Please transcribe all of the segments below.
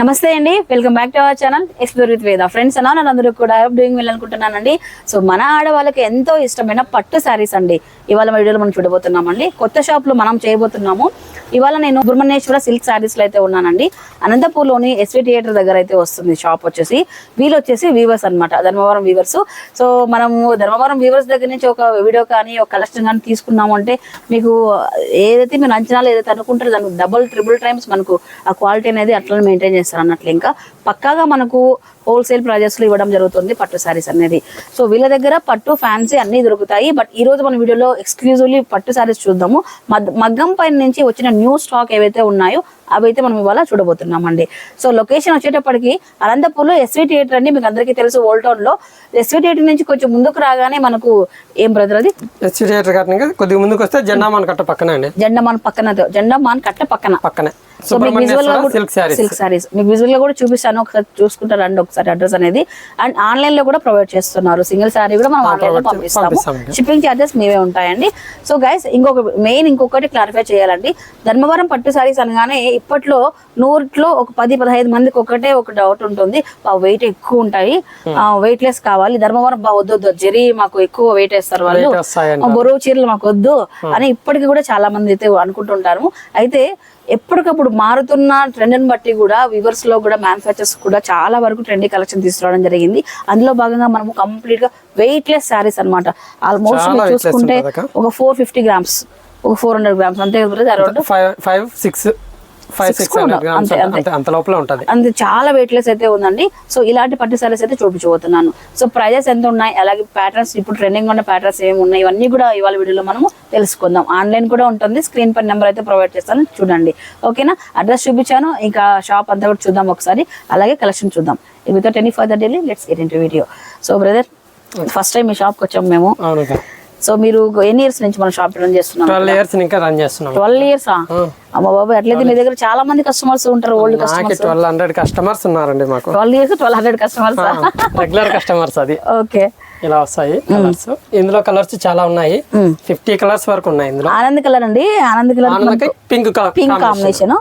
నమస్తే అండి. Welcome back to our channel explore with Veda friends అన్నా నన్ను అందరూ కూడా డూయింగ్ వెళ్ళాలనుకుంటున్నానండి సో మన ఆడవాళ్ళకి ఎంతో ఇష్టమైన పట్టు శారీస్ అండి. ఇవాళ వీడియోలో మనం చూడబోతున్నామండి. కొత్త షాప్లో మనం చేయబోతున్నాము. ఇవాళ నేను బ్రహ్మణేశ్వర సిల్క్ శారీస్లో అయితే ఉన్నానండి. అనంతపూర్లోని ఎస్వి థియేటర్ దగ్గర అయితే వస్తుంది షాప్ వచ్చేసి. వీళ్ళు వచ్చేసి వీవర్స్ అన్నమాట. ధర్మవరం వీవర్స్ సో మనము ధర్మవరం వీవర్స్ దగ్గర నుంచి ఒక వీడియో కానీ ఒక కలెక్షన్ కానీ తీసుకున్నాము అంటే మీకు ఏదైతే మీరు అంచనాలు ఏదైతే అనుకుంటారో దానికి డబుల్ ట్రిపుల్ టైమ్స్ మనకు ఆ క్వాలిటీ అనేది అట్లా మెయింటైన్ చేస్తారు అన్నట్లు ఇంకా పక్కాగా మనకు హోల్సేల్ ప్రైజెస్లో ఇవ్వడం జరుగుతుంది పట్టు శారీస్ అనేది. సో వీళ్ళ దగ్గర పట్టు ఫ్యాన్సీ అన్ని దొరుకుతాయి. బట్ ఈ రోజు మన వీడియోలో ఎక్స్క్లూజివ్లీ పట్టు శారీస్ చూద్దాము. మగ్గం పైన నుంచి వచ్చిన న్యూ స్టాక్ ఏవైతే ఉన్నాయో అవి అయితే మనం ఇవాళ చూడబోతున్నామండి. సో లొకేషన్ వచ్చేటప్పటికి అనంతపూర్లో ఎస్వి థియేటర్ అండి. మీకు అందరికీ తెలుసు ఓల్డ్ టౌన్లో. ఎస్వి థియేటర్ నుంచి కొంచెం ముందుకు రాగానే మనకు ఏం బ్రదర్ అది? ఎస్సీ థియేటర్ కొద్దిగా ముందుకు వస్తే జెండా మన కట్ట పక్కనే అండి. జెండా మాన్ పక్కన జెండా మాన్ కట్ట పక్కన. పక్కనే. సో మీకు విజువల్గా సిల్క్ సారీస్ మీకు విజువల్గా కూడా చూపిస్తాను. ఒకసారి చూసుకుంటారు రండి ఒకసారి అడ్రస్ అనేది? అండ్ ఆన్లైన్లో కూడా ప్రొవైడ్ చేస్తున్నారు. సింగిల్ సారీ కూడా మనం ఆన్లైన్లో పంపిస్తాము. షిప్పింగ్ చార్జెస్ మీవే ఉంటాయండి. సో గైస్ ఇంకొక మెయిన్ ఇంకొకటి క్లారిఫై చేయాలండి. ధర్మవరం పట్టు సారీస్ అనగానే ఇప్పట్లో నూరులో ఒక పది పదహైదు మందికి ఒకటే ఒక డౌట్ ఉంటుంది. వెయిట్ ఎక్కువ ఉంటాయి. వెయిట్ లెస్ కావాలి. ధర్మవరం వద్దు వద్దు. జరి మాకు ఎక్కువ వెయిట్ వేస్తారు వాళ్ళు. బరువు చీరలు మాకు వద్దు అని ఇప్పటికీ కూడా చాలా మంది అయితే అనుకుంటుంటారు. అయితే ఎప్పటికప్పుడు మారుతున్న ట్రెండ్ బట్టి కూడా వివర్స్లో కూడా మ్యానుఫ్యాక్చర్స్ కూడా చాలా వరకు ట్రెండీ కలెక్షన్ తీసుకురావడం జరిగింది. అందులో భాగంగా మనము కంప్లీట్గా వెయిట్ లెస్ శారీస్ అనమాట ఆల్మోస్ట్ చూసుకుంటే. ఒక ఫోర్ ఫిఫ్టీ గ్రామ్స్ ఒక ఫోర్ హండ్రెడ్ గ్రామ్స్ అంతే కదా around. Five five six five six grams అంతే, అంతే. అంతే. అంత లోపల ఉంటది. అంతే చాలా వెయిట్ లెస్ అయితే ఉందండి. సో ఇలాంటి పట్టు సారీస్ అయితే చూపించబోతున్నాను. సో ప్రైజెస్ ఎంత ఉన్నాయి అలాగే ప్యాటర్న్స్ ఇప్పుడు ట్రెండింగ్ ఉన్న ప్యాటర్న్స్ ఏమి ఉన్నాయి ఇవన్నీ కూడా ఇవాళ వీడియోలో మనము తెలుసుకుందాం. ఆన్లైన్ కూడా ఉంటుంది స్క్రీన్ పై నెంబర్ అయితే ప్రొవైడ్ చేస్తాను చూడండి. ఓకేనా? అడ్రస్ చూపించాను ఇంకా షాప్ అంతా కూడా చూద్దాం ఒకసారి. అలాగే కలెక్షన్ చూద్దాం. Without any further delay let's get in video so brother first time మీ షాప్కి వచ్చాము మేము. సో మీరు ఎన్ని ఇయర్స్ నుంచి మన షాప్ రన్ చేస్తున్నాం? ట్వెల్వ్ ఇయర్స్ ఇంకా రన్ చేస్తున్నాం. Twelve years? అమ్మ బాబు అట్లయితే మీ దగ్గర చాలా మంది కస్టమర్స్ ఉంటారు old customers twelve hundred customers ఉన్నారండి మాకు. Twelve years twelve hundred customers regular customers అది. ఓకే. ఇలా వస్తాయి కలర్స్ ఇందులో కలర్స్ చాలా ఉన్నాయి. ఫిఫ్టీ కలర్స్ వరకు ఉన్నాయి ఇందులో. ఆనంద్ కలర్ అండి Anand colour pink colour pink combination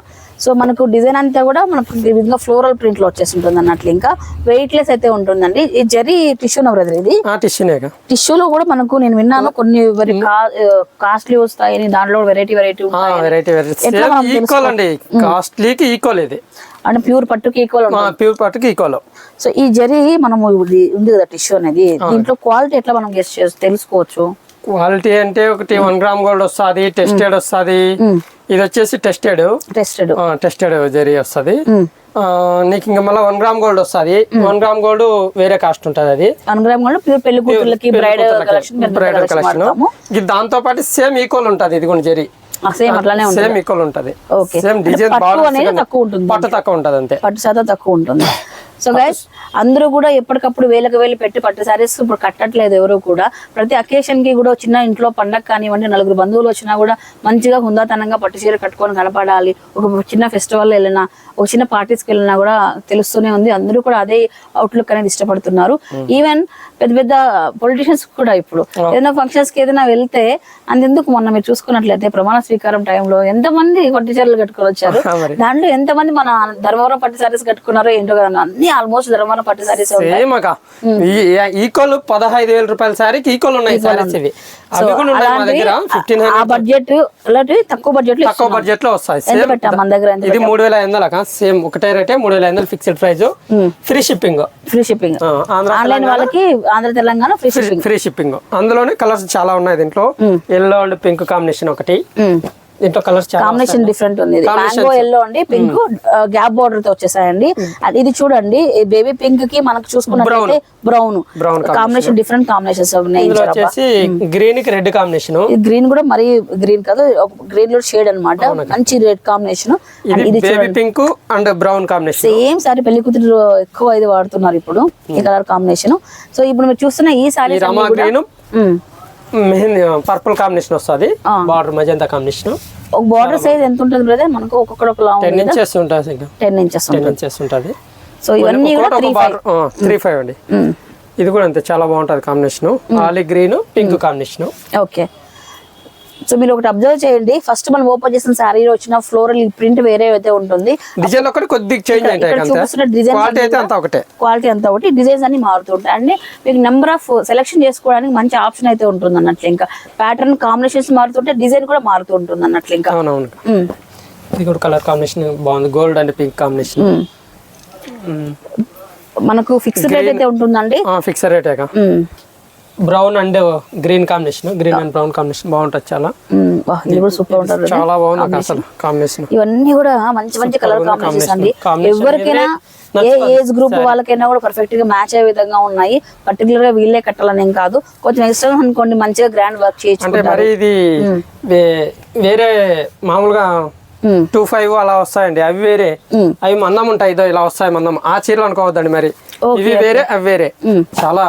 so మనకు డిజైన్ అంతా కూడా మనకు ఈ విధంగా ఫ్లోరల్ ప్రింట్లో వచ్చేసి ఉంటుంది అన్నట్లు ఇంకా. వెయిట్ లెస్ అయితే ఉంటుందండి. ఈ జరీ టిష్యూ బ్రదర్ ఇది? టిష్యూనేగా టిష్యూలో కూడా మనకు నేను విన్నాను కొన్ని కాస్ట్లీ వస్తాయని దాంట్లో వెరైటీ వెరైటీ ఈక్వల్ అండి. కాస్ట్లీకి ఈక్వల్ ఇది. అంటే ప్యూర్ పట్టుకి ఈక్వల్ ప్యూర్ పట్టుకి ఈక్వల్ సో ఈ జరీ మనము ఉంది కదా టిష్యూ అనేది. దీంట్లో క్వాలిటీ ఎట్లా మనం గెస్ట్ తెలుసుకోవచ్చు? క్వాలిటీ అంటే ఒకటి వన్ గ్రామ్ గోల్డ్ వస్తుంది టెస్టెడ్ వస్తుంది. ఇది వచ్చేసి టెస్టెడ్ టెస్టెడ్ టెస్టెడ్ జరీ వస్తుంది. నీకు ఇంకా మళ్ళీ వన్ గ్రామ్ గోల్డ్ వస్తుంది. వన్ గ్రామ్ గోల్డ్ వేరే కాస్ట్ ఉంటుంది అది. వన్ గ్రామ్ కూడా ప్యూర్ పెళ్ళి కూతుర్లకి బ్రైడల్ కలెక్షన్ ఇది దాంతో పాటు సేమ్ ఈక్వల్ ఉంటది ఇది కూడా జరీ సేమ్ అట్లానే ఉంటుంది. సేమ్ ఈక్వల్ ఉంటది. సేమ్ డిజైన్ పట్టు అనేది తక్కువ ఉంటుంది పట్టు తక్కువ ఉంటది అంతే. పట్టు శాతం తక్కువ ఉంటుంది. సో గైస్ అందరూ కూడా ఎప్పటికప్పుడు వేలకు వేలు పెట్టి పట్టు సారీస్ ఇప్పుడు కట్టట్లేదు ఎవరు కూడా. ప్రతి అకేషన్కి కూడా చిన్న ఇంట్లో పండగ కానివ్వండి నలుగురు బంధువులు వచ్చినా కూడా మంచిగా హుందాతనంగా పట్టు చీర కట్టుకొని కనపడాలి. ఒక చిన్న ఫెస్టివల్ వెళ్ళినా ఒక చిన్న పార్టీస్కి వెళ్ళినా కూడా తెలుస్తూనే ఉంది. అందరూ కూడా అదే అవుట్లుక్ అనేది ఇష్టపడుతున్నారు. ఈవెన్ పెద్ద పెద్ద పొలిటీషియన్స్ కూడా ఇప్పుడు. ఏదైనా ఫంక్షన్స్కి ఏదైనా వెళ్తే అంతెందుకు మొన్న మీరు చూసుకున్నట్లయితే ప్రమాణ స్వీకారం టైంలో ఎంతమంది పట్టు చీరలు కట్టుకొని వచ్చారు. దాంట్లో ఎంతమంది మన ధర్మవరం పట్టు సారీస్ కట్టుకున్నారో ఏంటో కదా అన్ని. ఆల్మోస్ట్ ధర్మవరం పట్టు సారీస్ ఈక్వల్ పదహైదు వేల రూపాయల సారీకి ఈక్వల్ ఉన్నాయి సారీస్ ఇవి. ఆ బడ్జెట్ అలాంటి తక్కువ బడ్జెట్లో తక్కువ బడ్జెట్లో వస్తాయి. ఎంత పెట్టాం మన దగ్గర ఎంత ఇది మూడు వేల ఐదు వందలు సేమ్ ఒకటే రేటే మూడు వేల ఐదు వందలు fixed price free shipping free shipping online వాళ్ళకి Andhra Telangana free shipping free shipping అందులోనే కలర్స్ చాలా ఉన్నాయి దీంట్లో. ఎల్లో అండ్ పింక్ కాంబినేషన్ ఒకటి. దీంట్లో కలర్స్ చాలా కాంబినేషన్ డిఫరెంట్ ఉంది. మ్యాంగో ఎల్లో అండి. పింక్ గ్యాప్ బార్డర్తో వచ్చేసాయండి. అది ఇది చూడండి. బేబీ పింక్కి మనకు చూసుకున్నట్లయితే బ్రౌన్ కాంబినేషన్ డిఫరెంట్ కాంబినేషన్స్ ఉన్నాయి వచ్చేసి గ్రీన్కి రెడ్ కాంబినేషన్ గ్రీన్ కూడా మరీ గ్రీన్ కాదు గ్రీన్లో షేడ్ అన్నమాట. మంచి రెడ్ కాంబినేషన్ ఇది baby pink and brown combination same sari పెళ్ళి కూతురు ఎక్కువ ఇది వాడుతున్నారు ఇప్పుడు. ఈ కలర్ కాంబినేషన్ సో ఇప్పుడు మీరు చూస్తున్న ఈ sari green mehndi purple combination వస్తుంది. Border magenta combination. ఒక బార్డర్ సైజ్ ఎంత ఉంటుంది బ్రదర్? మనకు ఒక్కొక్కటి ఒక లాంగ్ టెన్ ఇంచెస్ ఉంటుంది ఇంకా టెన్ ఇంచెస్ టెన్ ఇంచెస్ ఉంటుంది. సో ఇవన్నీ కూడా త్రీ బార్డర్ త్రీ ఫైవ్ అండి. ఇది కూడా అంతే చాలా బాగుంటది కాంబినేషన్. ఆలి green pink combination. Okay. So మీరు ఒకటి అబ్జర్వ్ చేయండి. ఫస్ట్ మనం ఓపెన్ చేసిన శారీలో వచ్చిన ఫ్లోరల్ ప్రింట్ వేరే అయితే ఉంటుంది. డిజైన్ ఒకటి కొద్దిగా చేంజ్ ఉంటాయి ఇక్కడ అంతే చూపిస్తున్న డిజైన్ క్వాలిటీ అంతా ఒకటే. డిజైన్స్ అన్ని మారుతుంటాయి. అండి మీకు నెంబర్ ఆఫ్ సెలెక్షన్ చేసుకోవడానికి మంచి ఆప్షన్ అయితే ఉంటుంది అన్నట్లు ఇంకా. ప్యాటర్న్ కాంబినేషన్స్ మారుతుంటే డిజైన్ కూడా మారుతూ ఉంటుంది అన్నట్లు ఇంకా. ఇది కూడా కలర్ కాంబినేషన్ బాగుంది. Gold and pink combination. మనకు ఫిక్స్డ్ రేట్ అయితే ఉంటుందండి. Fixed rate brown and green combination green and brown combination బాగుంటుంది చాలా. సూపర్ ఉంటుంది చాలా బాగుంది అసలు కాంబినేషన్ ఇవన్నీ కూడా మంచి మంచి కలర్ కాంబినేషన్స్ combination. అండి. ఎవరికైనా ఏ ఏజ్ గ్రూప్ వాళ్ళకైనా కూడా పర్ఫెక్ట్గా మ్యాచ్ అయ్యే విధంగా ఉన్నాయి. పర్టికులర్గా వీళ్ళే కట్టాలని కాదు. కొంచెం ఇష్టం అనుకోండి మంచిగా గ్రాండ్ వర్క్ అంటే చేయొచ్చు మరి ఇది వేరే మామూలుగా టూ ఫైవ్ అలా వస్తాయండి. అవి వేరే. అవి మందం ఉంటాయి. ఇదో ఇలా వస్తాయి మందం. ఆ చీరలు అనుకోవద్దండి మరి. ఇవి వేరే అవి వేరే. చాలా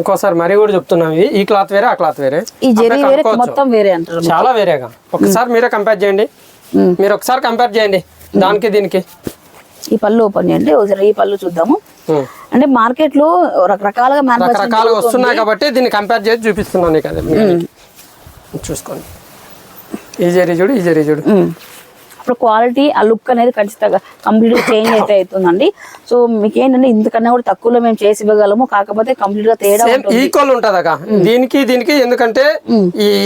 ఇంకోసారి మరి కూడా చెప్తున్నాం ఇవి ఈ క్లాత్ వేరే ఆ క్లాత్ వేరే. ఈ జరీ వేరే. మొత్తం వేరే అంటారు చాలా వేరేగా. ఒకసారి మీరే కంపేర్ చేయండి. మీరు ఒకసారి కంపేర్ చేయండి. దానికి దీనికి. ఈ పళ్ళు ఓపెన్ చేయండి. ఒకసారి ఈ పళ్ళు చూద్దాము. అంటే మార్కెట్లో రకరకాలుగా రకరకాలుగా వస్తున్నాయి కాబట్టి దీన్ని కంపేర్ చేసి చూపిస్తున్నాను మీకు. చూసుకోండి. ఈ జరీ చూడు ఈ జరీ చూడు. ఇప్పుడు క్వాలిటీ ఆ లుక్ అనేది ఖచ్చితంగా కంప్లీట్ చేంజ్ అయితే అవుతుందండి. సో మీకు ఏంటంటే ఇంతకన్నా కూడా తక్కువలో మేము చేసి ఇవ్వగలము కాకపోతే కంప్లీట్గా తేడా ఈక్వల్ ఉంటది. దీనికి దీనికి ఎందుకంటే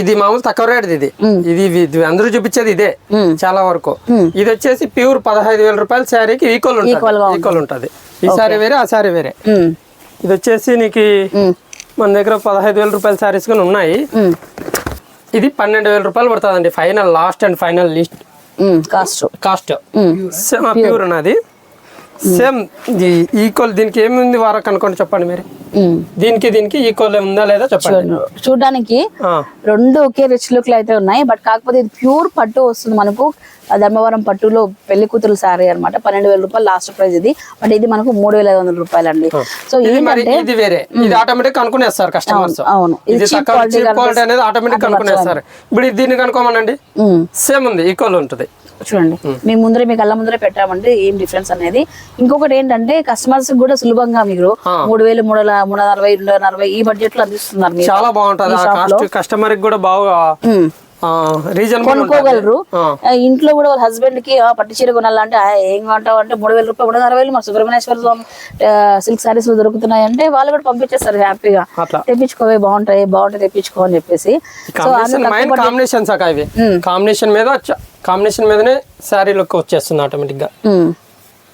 ఇది మామూలు తక్కువ రేట్ ఇది. ఇది అందరూ చూపించేది ఇదే చాలా వరకు. ఇది వచ్చేసి ప్యూర్ పదహైదు వేల రూపాయల శారీకి ఈక్వల్ ఈక్వల్ ఉంటది. ఈ శారీ వేరే ఆ శారీ వేరే. ఇది వచ్చేసి నీకు మన దగ్గర పదహైదు వేల రూపాయల శారీస్ కానీ ఉన్నాయి. ఇది పన్నెండు వేల రూపాయలు పడుతుందండి. Final last and final list cost. Cost. Pure ఉన్నది. సేమ్ ఈక్వల్ దీనికి ఏముంది వారకు అనుకోండి చెప్పండి మీరు. దీనికి దీనికి ఈక్వల్ ఉందా లేదా చెప్పండి. చూడండి. చూడ్డానికి రెండు ఒకే రిచ్ లుక్ అయితే ఉన్నాయి. బట్ కాకపోతే ఇది ప్యూర్ పట్టు వస్తుంది మనకు. ధర్మవరం పట్టులో పెళ్ళి కూతురు సారీ అనమాట పన్నెండు వేల రూపాయలు లాస్ట్ ప్రైస్ ఇది. బట్ ఇది మనకు మూడు వేల ఐదు వందల రూపాయలు అండి సో ఇది వేరే. ఇది ఆటోమేటిక్ అనుకునేస్తారు కస్టమర్స్ అవును. ఇది క్వాలిటీ అనేది ఆటోమేటిక్ అనుకునేస్తారు. ఇప్పుడు దీన్ని కనుక్కోమనండి. సేమ్ ఉంది ఈక్వల్ ఉంటుంది. చూడండి. మేము. ముందరే మీకు అల్ల ముందరే పెట్టామంటే ఏం డిఫరెన్స్ అనేది. ఇంకొకటి ఏంటంటే కస్టమర్స్ కూడా సులభంగా మీరు మూడు వేలు మూడు మూడు అరవై రెండు అరవై ఈ బడ్జెట్లో అందిస్తున్నారు చాలా బాగుంటది. కస్టమర్కి కూడా బాగా కొనుక్కోగలరు. ఇంట్లో కూడా వాళ్ళ హస్బెండ్కి పట్టు చీర కొనాలంటే ఏం కొంటావు? అంటే మూడు వేల రూపాయలు మూడు వేలు మన సుబ్రహ్మణ్యేశ్వర స్వామి సిల్క్ సారీస్ దొరుకుతున్నాయి అంటే వాళ్ళు కూడా పంపించేస్తారు హ్యాపీగా. అట్లా. తెప్పించుకోవే బాగుంటాయి బాగుంటాయి తెప్పించుకో అని చెప్పేసి. కాంబినేషన్స్ ఇవి. కాంబినేషన్ మీద కాంబినేషన్ మీదనే శారీ లుక్ వచ్చేస్తుంది ఆటోమేటిక్గా.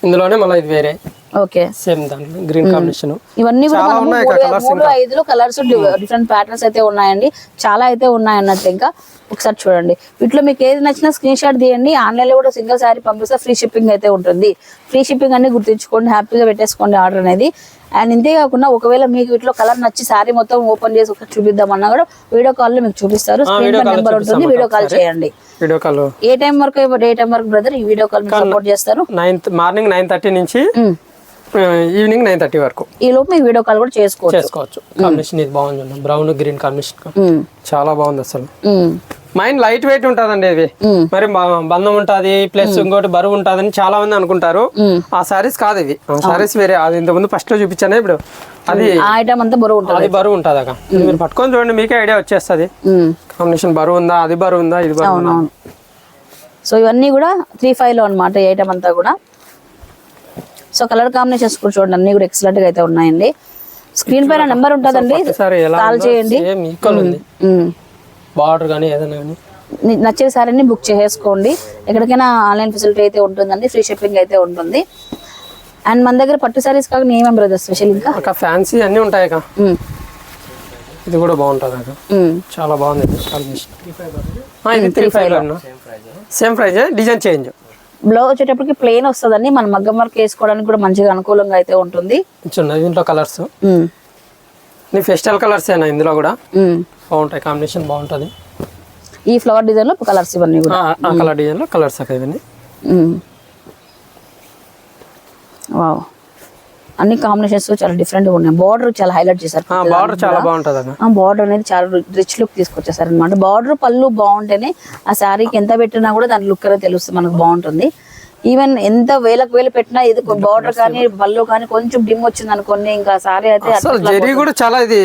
ఇందులోనే మళ్ళీ ఇది వేరే. ఓకే. సేమ్ దాంట్లో గ్రీన్ కాంబినేషన్. ఇవన్నీ కూడా మూడు ఐదులో కలర్స్ డిఫరెంట్ ప్యాటర్న్స్ అయితే ఉన్నాయండి. చాలా అయితే ఉన్నాయి అన్నట్టు ఇంకా ఒకసారి చూడండి. వీటిలో మీకు ఏది నచ్చినా స్క్రీన్ షాట్ తీయండి. ఆన్లైన్లో కూడా సింగిల్ శారీ పంపిస్తే ఫ్రీ షిప్పింగ్ అయితే ఉంటుంది. ఫ్రీ షిప్పింగ్ అన్ని గుర్తుంచుకోండి. హ్యాపీగా పెట్టేసుకోండి ఆర్డర్ అనేది. అండ్ ఇంతే కాకుండా ఒకవేళ మీకు వీటిలో కలర్ నచ్చి శారీ మొత్తం ఓపెన్ చేసి ఒకసారి చూపిద్దామన్నా కూడా వీడియో కాల్లో మీకు చూపిస్తారు. స్క్రీన్ నెంబర్ ఉంటుంది. వీడియో కాల్ చేయండి. వీడియో కాల్ ఏ టైం వరకు ఏ టైం వరకు బ్రదర్ ఈ వీడియో కాల్ సపోర్ట్ చేస్తారు? నైన్త్ మార్నింగ్ నైన్ థర్టీ నుంచి. ఈవినింగ్ నైన్ థర్టీ వరకు. ఈ లోపు మీకు వీడియో కాల్ కూడా చేసుకోవచ్చు. చేసుకోవచ్చు. కాంబినేషన్ ఇది బాగుంది బ్రౌన్ గ్రీన్ కాంబినేషన్. చాలా బాగుంది అసలు. మైండ్ లైట్ వెయిట్ ఉంటదండి ఇది. మరి బంధం ఉంటది ప్లస్ ఇంకోటి బరువు ఉంటదని చాలా మంది అనుకుంటారు. ఆ సారీస్ కాదు ఇవి ఆ సారీస్ వేరే. అది ఇంతకుముందు ఫస్ట్లో చూపించాను ఇప్పుడు. అది ఐటమ్ అంతా బరువు ఉంటుంది. అది బరువు ఉంటుంది అక్క. ఇది మీరు పట్టుకొని చూడండి మీకే ఐడియా వచ్చేస్తుంది. కాంబినేషన్ బరువు ఉందా అది బరువు ఉందా ఇది బరువు సో ఇవన్నీ కూడా త్రీ ఫైవ్లో అనమాట ఈ ఐటమ్ అంతా కూడా. సో కలర్ కాంబినేషన్స్ కూడా చూడండి అన్ని కూడా ఎక్సలెంట్గా అయితే ఉన్నాయండి. స్క్రీన్ పైన నెంబర్ ఉంటుందండి కాల్ చేయండి. బార్డర్ కానీ ఏదైనా నచ్చిన సారీని బుక్ చేసేసుకోండి. ఎక్కడికైనా ఆన్లైన్ ఫెసిలిటీ అయితే ఉంటుందండి ఫ్రీ షిప్పింగ్ అయితే ఉంటుంది. అండ్ మన దగ్గర పట్టు సారీస్ కాకుండా ఏమేమి బ్రదర్ స్పెషల్ ఇంకా? ఫ్యాన్సీ అన్నీ ఉంటాయి. ఇది కూడా బాగుంటుంది అక్క. చాలా బాగుంది three five same price design change blouse వచ్చేటప్పటికి ప్లెయిన్ వస్తుందండి. మన మగ్గం వర్క్ వేసుకోవడానికి కూడా మంచిగా అనుకూలంగా అయితే ఉంటుంది. దీంట్లో కలర్స్ ఫెస్టల్ కలర్స్ అయినా ఇందులో కూడా. బాగుంటాయి కాంబినేషన్ బాగుంటుంది. ఈ ఫ్లవర్ డిజైన్లో కలర్స్ ఇవన్నీ కూడా. కలర్ డిజైన్లో కలర్స్ అక్క ఇవన్నీ. వావ్ అన్ని కాంబినేషన్స్ చాలా డిఫరెంట్గా ఉన్నాయి. బార్డర్ చాలా హైలైట్ చేశారు బార్డర్ చాలా బాగుంటుంది బార్డర్ అనేది చాలా రిచ్ లుక్ తీసుకొచ్చేసారు అనమాట బార్డర్ పళ్ళు బాగుంటేనే ఆ శారీకి ఎంత పెట్టినా కూడా దాని లుక్ అనేది తెలుస్తుంది మనకు బాగుంటుంది. ఈవెన్ ఎంత వేలకు వేలు పెట్టినా ఇది బార్డర్ కానీ బల్లో కానీ కొంచెం డిమ్ వచ్చింది అనుకోండి ఇంకా సారీ అయితే అసలు జరీ కూడా చాలా ఇది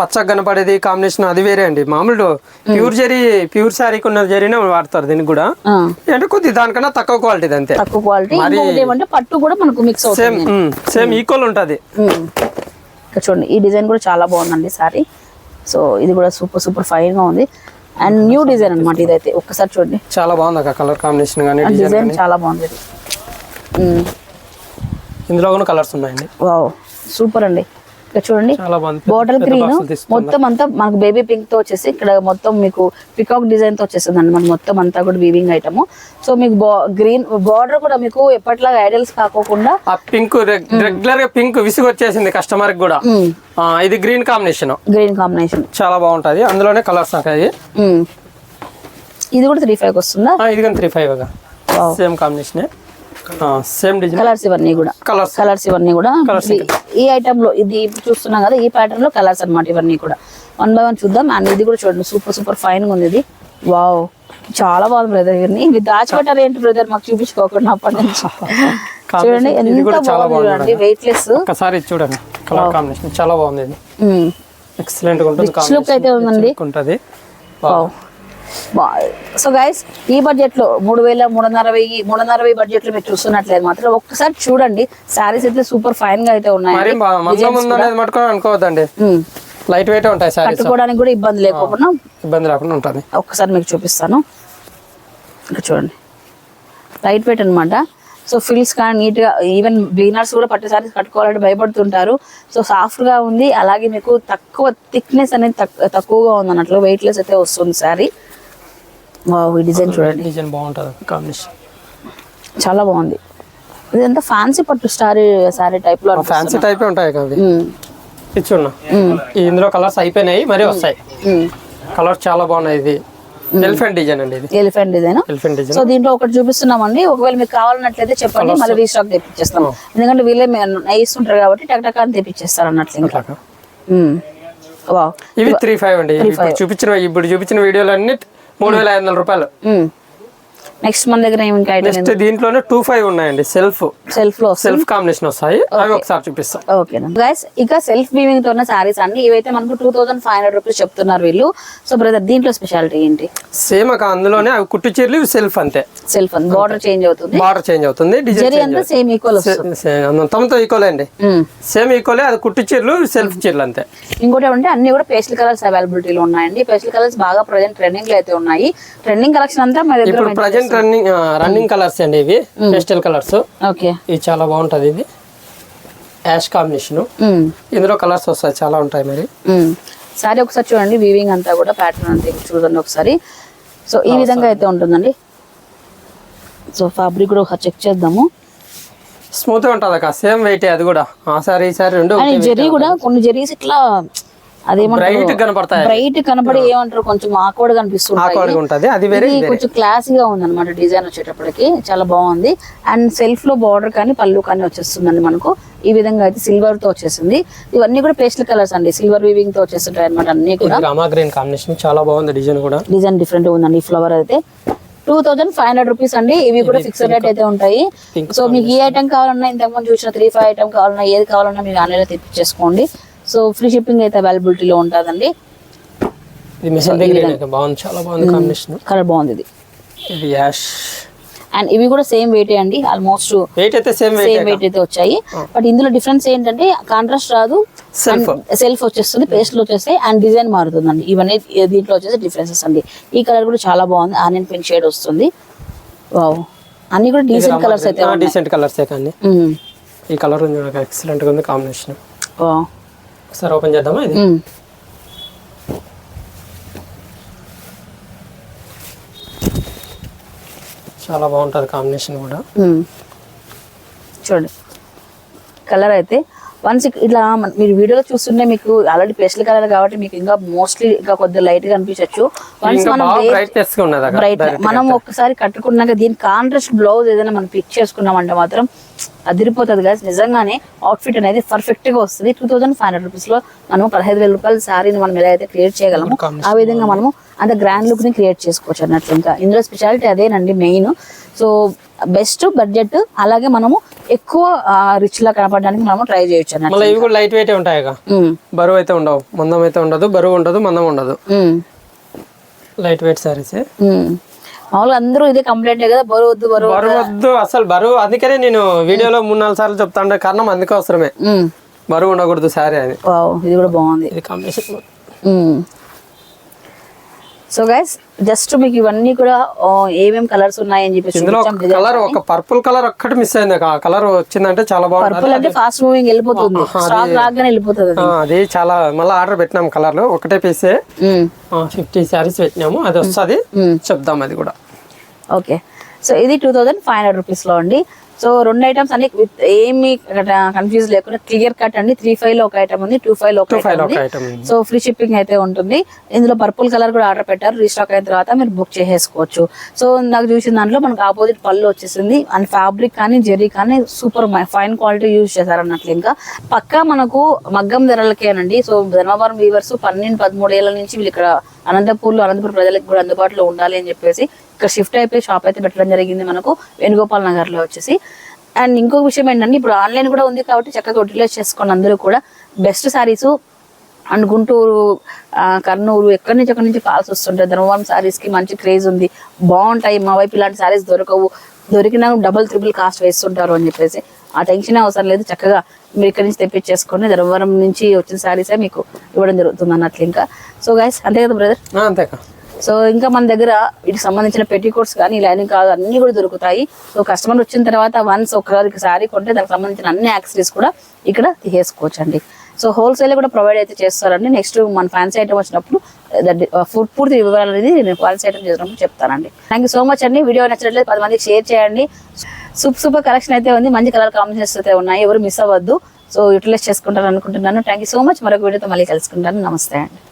పచ్చగా కనపడేది కాంబినేషన్ అది వేరే అండి. మామూలు ప్యూర్ జరీ ప్యూర్ శారీకి ఉన్న జరీనే వాడతారు దీనికి కూడా. అంటే కొద్ది దానికన్నా తక్కువ క్వాలిటీ అంతే. తక్కువ క్వాలిటీ ఏమంటే పట్టు కూడా మనకు మిక్స్ సేమ్ సేమ్ ఈక్వల్ ఉంటది. చూడండి ఈ డిజైన్ కూడా చాలా బాగుందండి సారీ. సో ఇది కూడా సూపర్ సూపర్ ఫైన్గా ఉంది. అండ్ న్యూ డిజైన్ అన్నమాట ఇదైతే. ఒక్కసారి చూడండి. చాలా బాగుంది అక్క. కలర్ కాంబినేషన్ కానీ డిజైన్ చాలా బాగుంది. ఇందులో కూడా కలర్స్ ఉన్నాయండి. వావ్ సూపర్ అండి. ఇక్కడ చూడండి. Bottle green. మొత్తం అంతా మనకు బేబీ పింక్తో వచ్చేసి ఇక్కడ మొత్తం మీకు పికాక్ డిజైన్తో వచ్చేసింది అండి మనకు మొత్తం అంతా కూడా వీవింగ్ ఐటమ్ సో మీకు గ్రీన్ బార్డర్ కూడా మీకు ఎప్పటిలాగా ఐడల్స్ కాకోకుండా ఆ పింక్ రెగ్యులర్గా పింక్ విసుగు వచ్చేసింది కస్టమర్కి కూడా. ఇది గ్రీన్ కాంబినేషన్ గ్రీన్ కాంబినేషన్ చాలా బాగుంటది. అందులోనే కలర్స్ అక్క ఇది కూడా త్రీ ఫైవ్ వస్తుందా? ఇది కానీ three five. Same combination same design colours ఇవన్నీ కూడా. కలర్స్ కలర్స్ ఇవన్నీ కూడా. ఈ- ఐటమ్లో ఇది చూస్తున్నాం కదా ఈ ప్యాటర్న్లో కలర్స్ అన్నమాట ఇవన్నీ కూడా. వన్ బై వన్ చూద్దాం. అండ్ ఇది కూడా చూడండి సూపర్ సూపర్ ఫైన్గా ఉంది ఇది. వావ్ చాలా బాగుంది బ్రదర్ ఇవన్నీ. ఇవి దాచిపెట్టారు ఏంటి బ్రదర్ మాకు చూపించుకోకుండా అప్పటి నుంచి చూడండి ఎంత బాగుంది వెయిట్ లెస్ ఒకసారి చూడండి కలర్ కాంబినేషన్ చాలా బాగుంది ఇది. ఎక్సలెంట్గా ఉంటుంది look అయితే ఉందండి. ఉంటది. సో గైస్ ఈ బడ్జెట్లో మూడు వేల మూడున్నర వెయ్యి మూడున్నర వెయ్యి బడ్జెట్లో మీరు చూస్తున్నట్లేదు మాత్రం ఒక్కసారి చూడండి. శారీస్ అయితే సూపర్ ఫైన్గా అయితే ఉన్నాయి అనుకోవద్దండి. లైట్ వెయిట్ ఉంటాయి కట్టుకోవడానికి కూడా ఇబ్బంది లేకుండా. ఇబ్బంది లేకుండా ఉంటుంది. ఒక్కసారి మీకు చూపిస్తాను. ఇక్కడ చూడండి. లైట్ వెయిట్ అనమాట సో ఫిల్స్ కానీ నీట్గా ఈవెన్ బిగినర్స్ కూడా పట్టు సారీస్ కట్టుకోవాలంటే భయపడుతుంటారు. సో సాఫ్ట్గా ఉంది. అలాగే మీకు తక్కువ థిక్నెస్ అనేది తక్కు- తక్కువగా ఉంది అన్నట్లు వెయిట్లెస్ అయితే వస్తుంది శారీ ఈ డిజైన్ చూడండి. డిజైన్ బాగుంటుంది కాంబినేషన్ చాలా బాగుంది. ఇదంతా ఫ్యాన్సీ పట్టు స్టారీ శారీ టైప్లో ఫ్యాన్సీ టైపే ఉంటాయి కదా ఈ ఇందులో కలర్స్ అయిపోయినాయి మరి వస్తాయి. కలర్స్ చాలా బాగున్నాయి ఇది. ఎలిఫెంట్ డిజైన్ అండి ఇది. Elephant design elephant design so దీంట్లో ఒకటి చూపిస్తున్నామండి. ఒకవేళ మీకు కావాలన్నట్లయితే చెప్పండి. మళ్ళీ రీస్టాక్ తెప్పించేస్తాం ఎందుకంటే వీళ్ళే ఇస్తుంటారు కాబట్టి టక్ టక్ అని తెప్పించేస్తారు అన్నట్లు ఇంకా. వావ్ ఇవి త్రీ ఫైవ్ అండి. ఇప్పుడు చూపించిన ఇప్పుడు చూపించిన వీడియోలు అన్ని మూడు వేల ఐదు వందల రూపాయలు. నెక్స్ట్ మన దగ్గర ఏమి ఇంకా నెక్స్ట్ దీంట్లోనే టూ ఫైవ్ ఉన్నాయండి సెల్ఫ్ సెల్ఫ్లో సెల్ఫ్ కాంబినేషన్ వస్తాయి అవి ఒకసారి చూపిస్తాం. ఓకే గైస్ ఇక సెల్ఫ్ వీవింగ్తో ఉన్న సారీస్ అండి. ఇవైతే మనకు two thousand five hundred rupees చెప్తున్నారు వీళ్ళు. సో బ్రదర్ దీంట్లో స్పెషాలిటీ ఏంటి? సేమ్ ఒక అందులోనే అవి కుట్టు చీరలు సెల్ఫ్ అంతే. సెల్ఫ్ అని బార్డర్ చేంజ్ అవుతుంది. బార్డర్ చేంజ్ అవుతుంది డిజైన్ అంతా సేమ్ ఈక్వల్ వస్తుంది. తమతో ఈక్వల్ అండి. సేమ్ ఈక్వలే అది కుట్టు చీరలు సెల్ఫ్ చీరలు అంతే. ఇంకోటి ఏమంటే అన్ని కూడా పేస్టల్ కలర్స్ అవైలబిలిటీలో ఉన్నాయండి. పేస్టల్ కలర్స్ బాగా ప్రజెంట్ ట్రెండింగ్లో అయితే ఉన్నాయి. ట్రెండింగ్ కలెక్షన్ అంతా మా దగ్గర ప్రజెంట్ రన్నింగ్ రన్నింగ్ కలర్స్ అండి ఇవి పేస్టల్ కలర్స్ ఓకే ఇది చాలా బాగుంటది ఇది. యాష్ కాంబినేషన్ ఇందులో కలర్స్ వస్తాయి చాలా ఉంటాయి మరి. సారీ ఒకసారి చూడండి వీవింగ్ అంతా కూడా ప్యాటర్న్ అంతా చూడండి ఒకసారి. సో ఈ విధంగా అయితే ఉంటుందండి. సో ఫ్యాబ్రిక్ కూడా ఒకసారి చెక్ చేద్దాము. స్మూత్గా ఉంటది అక్క సేమ్ వెయిట్ అది కూడా. ఆ సారీ ఈ సారీ రెండు జెరీ కూడా కొన్ని జెరీస్ ఇట్లా బ్రైట్ కనపడతాయి బ్రైట్ కనబడి ఏమంటారు? కొంచెం ఆక్వర్డ్ ఆక్వర్డ్ ఉంటది. అది వేరే కొంచెం క్లాసీగా ఉంది అనమాట డిజైన్ వచ్చేటప్పటికి. చాలా బాగుంది. అండ్ సెల్ఫ్లో బార్డర్ కానీ పళ్ళు కానీ వచ్చేస్తుందండి మనకు. ఈ విధంగా అయితే సిల్వర్తో వచ్చేసింది. ఇవన్నీ కూడా పేస్టల్ కలర్స్ అండి. సిల్వర్ వీవింగ్తో వచ్చేస్తుంటాయి అనమాట అన్ని కూడా. గ్రీన్ కాంబినేషన్ చాలా బాగుంది డిజైన్ కూడా. డిజైన్ డిఫరెంట్ ఉందండి ఈ ఫ్లవర్ అయితే. Two thousand five hundred rupees అండి. ఇవి కూడా ఫిక్స్డ్ రేట్ అయితే ఉంటాయి. సో మీకు ఏ ఐటమ్ కావాలన్నా ఇంతకుముందు చూసిన త్రీ ఫైవ్ ఐటమ్ కావాలన్నా ఏది కావాలన్నా మీకు ఆన్లైన్లో తెప్పించేసుకోండి. సో ఫ్రీ షిప్పింగ్ అయితే అవైలబిలిటీలో ఉంటుందండి. ఇది మిషన్ గ్రీన్ అయితే బాగుంది చాలా బాగుంది కాంబినేషన్ కలర్ బాగుంది ఇది. ఇది యాష్. అండ్ ఇవి కూడా సేమ్ వెయిట్ అండి ఆల్మోస్ట్ వెయిట్ అయితే సేమ్ సేమ్ వెయిట్ అయితే వచ్చాయి. బట్ ఇందులో డిఫరెన్స్ ఏంటంటే కాంట్రాస్ట్ రాదు సెల్ఫ్ వచ్చేస్తుంది పేస్ట్లో వచ్చేస్తాయి అండ్ డిజైన్ మారుతుందండి. ఇవన్నీ దీంట్లో వచ్చేసి డిఫరెన్సెస్ అండి. ఈ కలర్ కూడా చాలా బాగుంది ఆనియన్ పింక్ షేడ్ వస్తుంది. వావ్ అన్ని కూడా డీసెంట్ కలర్స్ అయితే డీసెంట్ కలర్స్ కానీ. ఈ కలర్ ఎక్సలెంట్గా ఉంది కాంబినేషన్ వావ్. ఒకసారి ఓపెన్ చేద్దామా ఇది. చాలా బాగుంటది కాంబినేషన్ కూడా. చూడండి. కలర్ అయితే వన్స్ ఇట్లా మీరు వీడియోలో చూస్తుంటే మీకు ఆల్రెడీ పేస్టల్ కలర్ కాబట్టి మీకు ఇంకా మోస్ట్లీ ఇంకా కొద్దిగా లైట్గా అనిపించచ్చు. వన్స్ మనం బ్రైట్ మనం ఒక్కసారి కట్టుకున్నాక దీని కాంట్రాస్ట్ బ్లౌజ్ ఏదైనా మనం పిక్ చేసుకున్నామంటే మాత్రం అదిరిపోతుంది కదా నిజంగానే అవుట్ఫిట్ అనేది పర్ఫెక్ట్గా వస్తుంది. టూ థౌసండ్ ఫైవ్ హండ్రెడ్ రూపీస్లో మనం పదహైదు వేల రూపాయల శారీని మనం ఎలా అయితే క్రియేట్ చేయగలము ఆ విధంగా మనము అంత గ్రాండ్ లుక్ని క్రియేట్ చేసుకోవచ్చు అన్నట్లు ఇంకా. ఇందులో స్పెషాలిటీ అదేనండి మెయిన్ సో బెస్ట్ బడ్జెట్ అలాగే మనము ఎక్కువ రిచ్ లా కనపడడానికి మనము ట్రై చేయొచ్చు అన్నట్టు మళ్ళీ ఇవి కూడా లైట్ వెయిట్ ఉంటాయి ఉమ్, బరువు అయితే ఉండవు. మందం అయితే ఉండదు బరువు ఉండదు మందం ఉండదు. Light weight saris. మామూలుగా అందరూ ఇదే కంప్లైంట్ కదా బరువు వద్దు బరువు బరువు వద్దు అసలు బరువు అందుకనే నేను వీడియోలో మూడు నాలుగు సార్లు చెప్తాను కారణం అందుకోసమే బరువు ఉండకూడదు సారీ వావ్, ఇది కూడా బాగుంది. ఇది కాంబినేషన్ సో గైస్ జస్ట్ మీకు ఇవన్నీ కూడా ఏమేం కలర్స్ ఉన్నాయని చెప్పేసి కలర్ ఒక పర్పుల్ కలర్ ఒక్కటి మిస్ అయింది. ఆ కలర్ వచ్చిందంటే చాలా బాగుంటుంది పర్పుల్ అంటే ఫాస్ట్ మూవింగ్ వెళ్ళిపోతుంది. స్టాక్ రాగానే వెళ్ళిపోతుంది అది. చాలా మళ్ళీ ఆర్డర్ పెట్టినాం కలర్ ఒకటే పీసే ఫిఫ్టీ శారీస్ పెట్టినాము. అది వస్తుంది. చెప్దాం అది కూడా. ఓకే సో ఇది టూ థౌజండ్ ఫైవ్ హండ్రెడ్ రూపీస్లో అండి. సో రెండు ఐటమ్స్ అన్ని ఏమి కన్ఫ్యూజ్ లేకుండా క్లియర్ కట్ అండి. త్రీ ఫైవ్లో ఒక ఐటమ్ ఉంది టూ ఫైవ్లో ఒక ఐటమ్ సో ఫ్రీ షిప్పింగ్ అయితే ఉంటుంది. ఇందులో పర్పుల్ కలర్ కూడా ఆర్డర్ పెట్టారు. రీస్టాక్ అయిన తర్వాత మీరు బుక్ చేసేసుకోవచ్చు. సో నాకు చూసిన దాంట్లో మనకు ఆపోజిట్ పళ్ళు వచ్చేసింది. అండ్ ఫ్యాబ్రిక్ కానీ జెరీ కానీ సూపర్ ఫైన్ క్వాలిటీ యూజ్ చేశారు అన్నట్లు ఇంకా. పక్కా మనకు మగ్గం ధరలకేనండి. సో ధర్మవరం వీవర్స్ పన్నెండు పదమూడు ఏళ్ళ నుంచి వీళ్ళు ఇక్కడ అనంతపూర్లో అనంతపురం ప్రజలకు కూడా అందుబాటులో ఉండాలి అని చెప్పేసి ఇక్కడ షిఫ్ట్ అయిపోయి షాప్ అయితే పెట్టడం జరిగింది మనకు వేణుగోపాల్ నగర్లో వచ్చేసి. అండ్ ఇంకొక విషయం ఏంటంటే ఇప్పుడు ఆన్లైన్ కూడా ఉంది కాబట్టి చక్కగా యూటిలైజ్ చేసుకోండి అందరూ కూడా best saris and Guntur Kurnool ఎక్కడి నుంచి ఎక్కడి నుంచి కాల్స్ వస్తుంటాయి ధర్మవరం శారీస్కి మంచి క్రేజ్ ఉంది. బాగుంటాయి మా వైపు ఇలాంటి శారీస్ దొరకవు. దొరికినా డబుల్ త్రిబుల్ కాస్ట్ వేస్తుంటారు అని చెప్పేసి. ఆ టెన్షన్ అవసరం లేదు చక్కగా మీరు ఇక్కడి నుంచి తెప్పించేసుకొని ధర్మవరం నుంచి వచ్చిన శారీసే మీకు ఇవ్వడం జరుగుతుంది అన్నట్లు ఇంకా. సో గైస్ అంతే కదా బ్రదర్ అంతే సో ఇంకా మన దగ్గర వీటికి సంబంధించిన పెట్టికోట్స్ కానీ లైనింగ్ కాదు అన్ని కూడా దొరుకుతాయి. సో కస్టమర్ వచ్చిన తర్వాత వన్స్ ఒకసారి శారీ కొంటే దానికి సంబంధించిన అన్ని యాక్సరీస్ కూడా ఇక్కడ తీసేసుకోవచ్చు అండి సో హోల్సేల్ కూడా ప్రొవైడ్ అయితే చేస్తారండి. నెక్స్ట్ మన ఫ్యాన్సీ ఐటమ్ వచ్చినప్పుడు ఫుడ్ uh, పూర్తి వివరాలు అనేది నేను ఫ్యాన్సీ ఐటమ్ చేసినప్పుడు చెప్తానండి. థ్యాంక్ యూ సో మచ్ అండి. వీడియో నచ్చినట్లయితే పది మందికి షేర్ చేయండి. సూపర్ సూపర్ కలెక్షన్ అయితే ఉంది. మంచి కలర్ కాంబినేషన్స్ అయితే ఉన్నాయి. ఎవరు మిస్ అవ్వద్దు. సో యూటిలైజ్ చేసుకుంటారు అనుకుంటున్నాను. థ్యాంక్ యూ సో మచ్ మరొక వీడియోతో మళ్ళీ కలుసుకుంటాను. నమస్తే అండి.